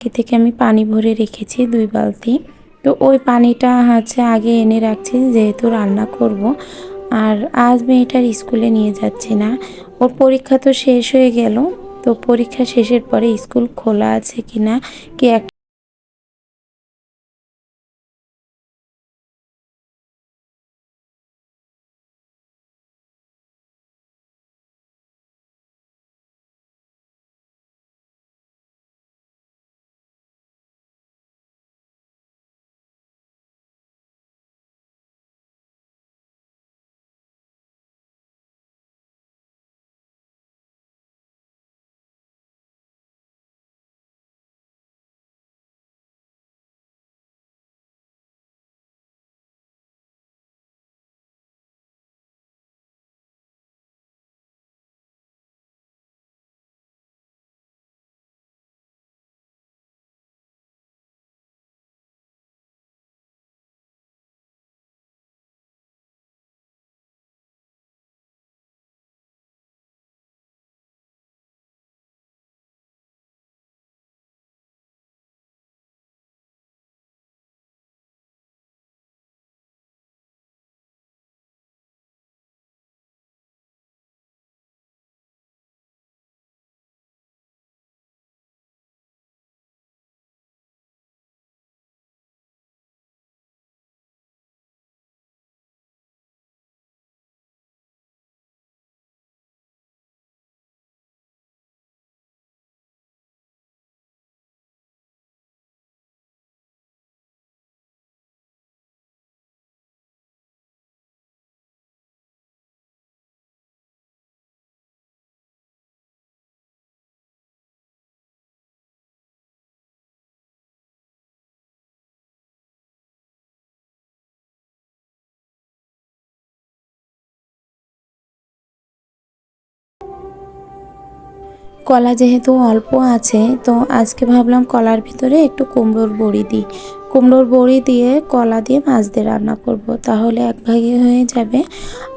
এ থেকে আমি পানি ভরে রেখেছি দুই বালতি। তো ওই পানিটা হচ্ছে আগে এনে রাখছি, যেহেতু রান্না করব। আর আজ মেয়েটার স্কুলে নিয়ে যাচ্ছি না। ওর পরীক্ষা তো শেষ হয়ে গেল। তো পরীক্ষা শেষের পরে স্কুল খোলা আছে কি না কি এক কলা যেহেতু অল্প আছে, তো আজকে ভাবলাম কলার ভিতরে একটু কুমড়োর বড়ি দিই। কুমড়োর বড়ি দিয়ে কলা দিয়ে মাছ দিয়ে রান্না করব। তাহলে এক ভাগে হয়ে যাবে।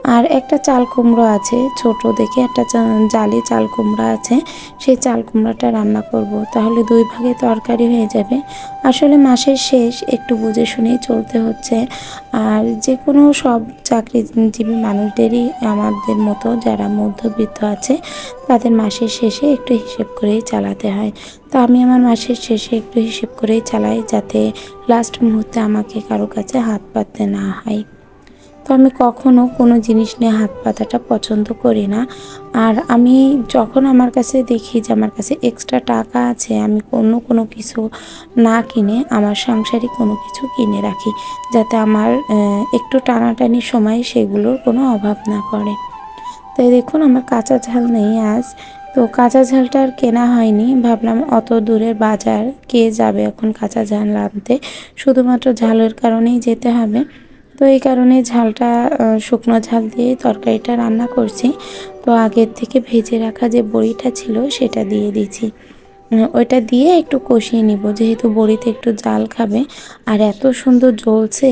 আর একটা চাল কুমড়ো আছে, ছোট দেখে একটা জালি চাল কুমড়া আছে, সেই চাল কুমড়াটা রান্না করব। তাহলে দুই ভাগে তরকারি হয়ে যাবে। আসলে মাসের শেষ, একটু বুঝে শুনেই চলতে হচ্ছে। আর যে কোনো সব চাকরিজীবী মানুষদেরই আমাদের মতো যারা মধ্যবিত্ত আছে, তাদের মাসের শেষে একটু হিসেব করেই চালাতে হয়। তো আমি আমার মাসের শেষে একটু হিসেব করেই চালাই, যাতে লাস্ট মুহূর্তে আমাকে কারও কাছে হাত পাততে না হয়। তো আমি কখনো কোনো জিনিস নিয়ে হাত পাতাটা পছন্দ করি না। আর আমি যখন আমার কাছে দেখি যে আমার কাছে এক্সট্রা টাকা আছে, আমি অন্য কোনো কিছু না কিনে আমার সাংসারিক কোনো কিছু কিনে রাখি, যাতে আমার একটু টানাটানির সময় সেগুলোর কোনো অভাব না পড়ে। তাই দেখুন আমার কাঁচা ঝাল নেই আজ। তো কাঁচা ঝালটা আর কেনা হয়নি। ভাবলাম অত দূরের বাজার কে যাবে এখন কাঁচা ঝাল আনতে? শুধুমাত্র ঝালের কারণেই যেতে হবে। তো এই কারণে ঝালটা শুকনো ঝাল দিয়ে তরকারিটা রান্না করছি। তো আগের থেকে ভেজে রাখা যে বড়িটা ছিল সেটা দিয়ে দিয়েছি। ওইটা দিয়ে একটু কষিয়ে নিব, যেহেতু বড়িতে একটু জাল খাবে। আর এত সুন্দর জ্বলছে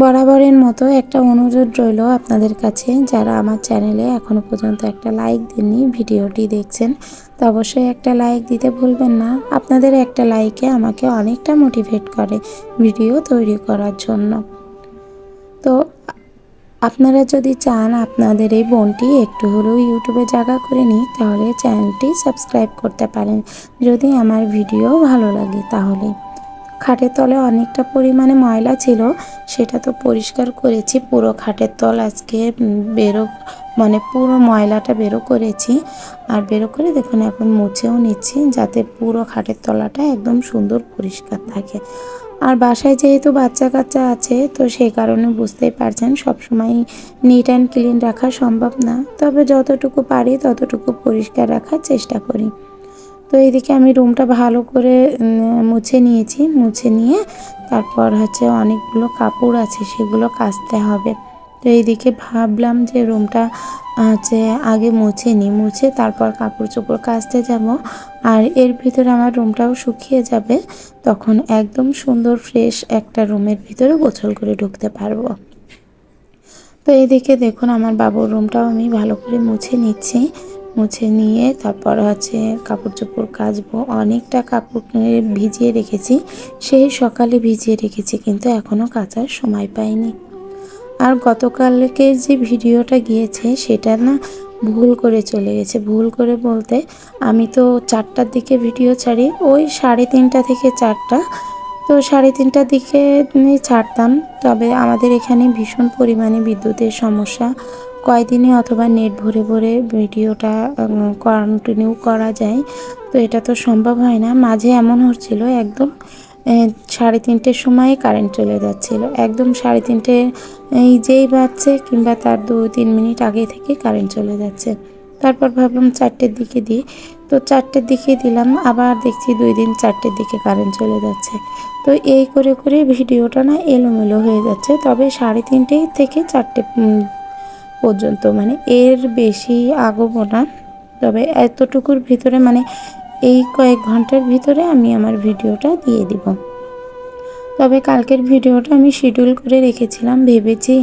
বরাবরের মতো একটা অনুরোধ রইল আপনাদের কাছে। যারা আমার চ্যানেলে এখনও পর্যন্ত একটা লাইক দেননি, ভিডিওটি দেখছেন, তো অবশ্যই একটা লাইক দিতে ভুলবেন না। আপনাদের একটা লাইকে আমাকে অনেকটা মোটিভেট করে ভিডিও তৈরি করার জন্য। তো আপনারা যদি চান আপনাদের এই বোনটি একটু হলেও ইউটিউবে জায়গা করে নিই, তাহলে চ্যানেলটি সাবস্ক্রাইব করতে পারেন। যদি আমার ভিডিও ভালো লাগে, তাহলে খাটের তলে অনেকটা পরিমাণে ময়লা ছিল, সেটা তো পরিষ্কার করেছি, পুরো খাটের তল আজকে বেরো মানে পুরো ময়লাটা বেরো করেছি। আর বেরো করে দেখুন, এখন মুছেও নিচ্ছি, যাতে পুরো খাটের তলাটা একদম সুন্দর পরিষ্কার থাকে। আর বাসায় যেহেতু বাচ্চা কাচ্চা আছে, তো সেই কারণে বুঝতেই পারছেন, সবসময় নিট অ্যান্ড ক্লিন রাখা সম্ভব না। তবে যতটুকু পারি, ততটুকু পরিষ্কার রাখার চেষ্টা করি। তো এইদিকে আমি রুমটা ভালো করে মুছে নিয়েছি। মুছে নিয়ে তারপর হচ্ছে অনেকগুলো কাপড় আছে, সেগুলো কাচতে হবে। তো এইদিকে ভাবলাম যে রুমটা হচ্ছে আগে মুছে নিই। মুছে তারপর কাপড় চোপড় কাচতে যাব। আর এর ভিতরে আমার রুমটাও শুকিয়ে যাবে। তখন একদম সুন্দর ফ্রেশ একটা রুমের ভিতরে গোছল করে ঢুকতে পারব। তো এইদিকে দেখুন, আমার বাবুর রুমটাও আমি ভালো করে মুছে নিচ্ছি। মুছে নিয়ে তারপর হচ্ছে কাপড় চোপড় কাচবো। অনেকটা কাপড় ভিজিয়ে রেখেছি, সেই সকালে ভিজিয়ে রেখেছি, কিন্তু এখনও কাচার সময় পাইনি। আর গতকালকে যে ভিডিওটা গিয়েছে, সেটা না ভুল করে চলে গেছে। ভুল করে বলতে আমি তো চারটার দিকে ভিডিও ছাড়ি, ওই সাড়ে তিনটা থেকে চারটা। তো সাড়ে তিনটার দিকে ছাড়তাম, তবে আমাদের এখানে ভীষণ পরিমাণে বিদ্যুতের সমস্যা। কয়দিনে অথবা নেট ভরে ভরে ভিডিওটা কন্টিনিউ করা যায়। তো এটা তো সম্ভব হয় না। মাঝে এমন হচ্ছিল, একদম সাড়ে তিনটের সময় কারেন্ট চলে যাচ্ছিল। একদম সাড়ে তিনটে এই যেই বাজছে কিংবা তার দু, তিন মিনিট আগে থেকে কারেন্ট চলে যাচ্ছে। তারপর ভাবলাম চারটের দিকে দিই। তো চারটের দিকে দিলাম, আবার দেখছি দুই দিন চারটের দিকে কারেন্ট চলে যাচ্ছে। তো এই করে করে ভিডিওটা না এলোমেলো হয়ে যাচ্ছে। তবে সাড়ে তিনটে থেকে চারটে পর্যন্ত। মানে এর বেশি আগবো না। তবে এতটুকুর ভিতরে মানে এই কয়েক ঘণ্টার ভিতরে আমি আমার ভিডিওটা দিয়ে দিব। তবে কালকের ভিডিওটা আমি শিডিউল করে রেখেছিলাম, ভেবেছি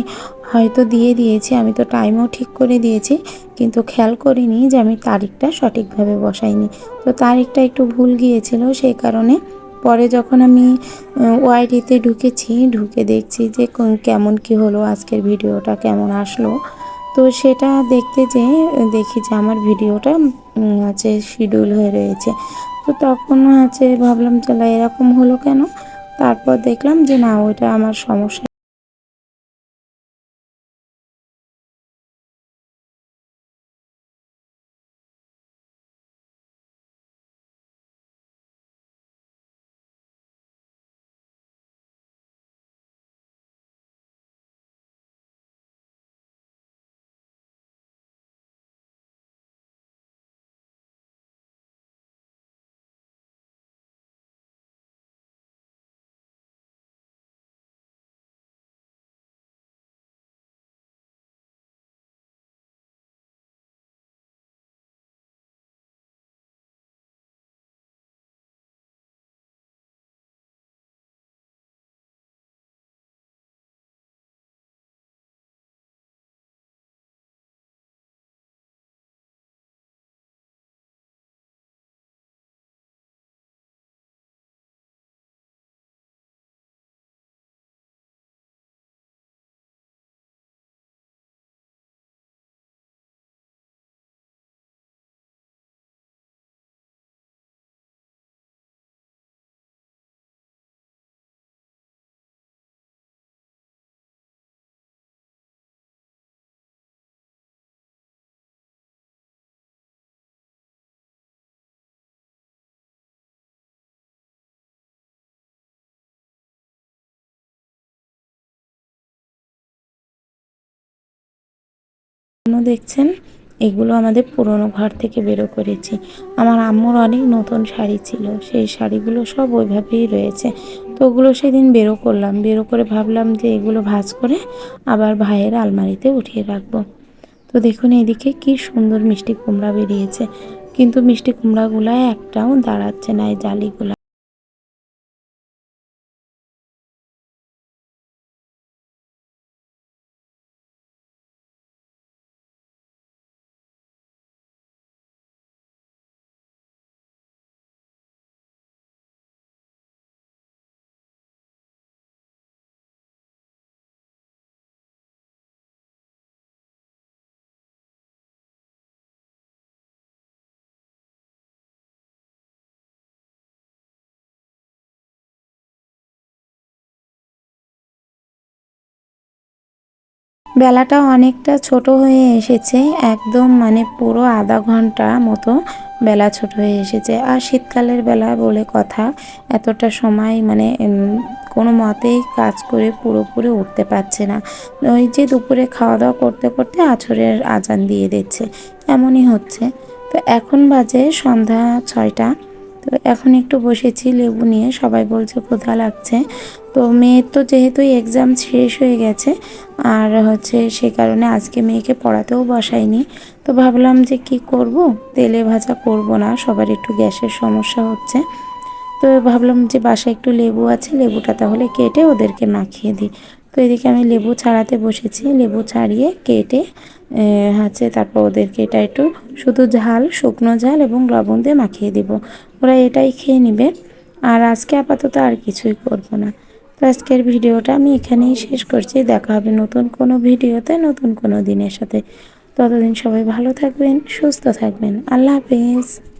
হয়তো দিয়ে দিয়েছি, আমি তো টাইমও ঠিক করে দিয়েছি, কিন্তু খেয়াল করিনি যে আমি তারিখটা সঠিকভাবে বসাইনি। তো তারিখটা একটু ভুল গিয়েছিল সেই কারণে পরে যখন আমি ওয়াইডিতে ঢুকেছি, ঢুকে দেখছি যে কেমন কি হলো, আজকের ভিডিওটা কেমন আসলো। তো সেটা দেখতে যে দেখি যে আমার ভিডিওটা আছে শিডিউল হয়ে রয়েছে। তো তখন আছে, ভাবলাম, চলা, এরকম হলো কেন? তারপর দেখলাম যে, না, ওইটা আমার সমস্যা। দেখছেন? এগুলো আমাদের পুরনো ঘর থেকে বেরো করেছি। আমার আম্মুর অনেক নতুন শাড়ি ছিল। সেই শাড়িগুলো সব ওইভাবেই রয়েছে। তো ওগুলো সেদিন বেরো করলাম। বেরো করে ভাবলাম যে এগুলো ভাজ করে আবার ভাইয়ের আলমারিতে উঠিয়ে রাখব। তো দেখুন এদিকে কি সুন্দর মিষ্টি কুমড়া বেরিয়েছে। কিন্তু মিষ্টি কুমড়াগুলো একটাও দাঁড়াচ্ছে না এই জালিগুলো। বেলাটা অনেকটা ছোট হয়ে এসেছে, একদম মানে পুরো আধা ঘণ্টা মতো বেলা ছোট হয়ে এসেছে। আর শীতকালের বেলা বলে কথা, এতটা সময় মানে কোনো মতেই কাজ করে পুরোপুরি উঠতে পারছে না। ওই যে দুপুরে খাওয়া দাওয়া করতে করতে আছরের আজান দিয়ে দিচ্ছে, এমনই হচ্ছে। তো এখন বাজে সন্ধ্যা ছয়টা। তো এখন একটু বসেছি, লেবু নিয়ে। সবাই বলছে ক্ষুধা লাগছে? তো মেয়ের তো যেহেতু এক্সাম শেষ হয়ে গেছে, আর হচ্ছে সে কারণে আজকে মেয়েকে পড়াতেও বসাইনি তো ভাবলাম যে কি করব? তেলে ভাজা করব না, সবার একটু গ্যাসের সমস্যা হচ্ছে। তো ভাবলাম যে বাসায় একটু লেবু আছে, লেবুটা তাহলে কেটে ওদেরকে মাখিয়ে দিই। তো এদিকে আমি লেবু ছাড়াতে বসেছি। লেবু ছাড়িয়ে কেটে হচ্ছে তারপর ওদেরকে এটা একটু শুধু ঝাল, শুকনো ঝাল এবং লবণ দিয়ে মাখিয়ে দিব। ওরা এটাই খেয়ে নেবে। আর আজকে আপাতত আর কিছুই করব না। তো আজকের ভিডিওটা আমি এখানেই শেষ করছি। দেখা হবে নতুন কোনো ভিডিওতে, নতুন কোনো দিনের সাথে। ততদিন সবাই ভালো থাকবেন, সুস্থ থাকবেন। আল্লাহ হাফেজ।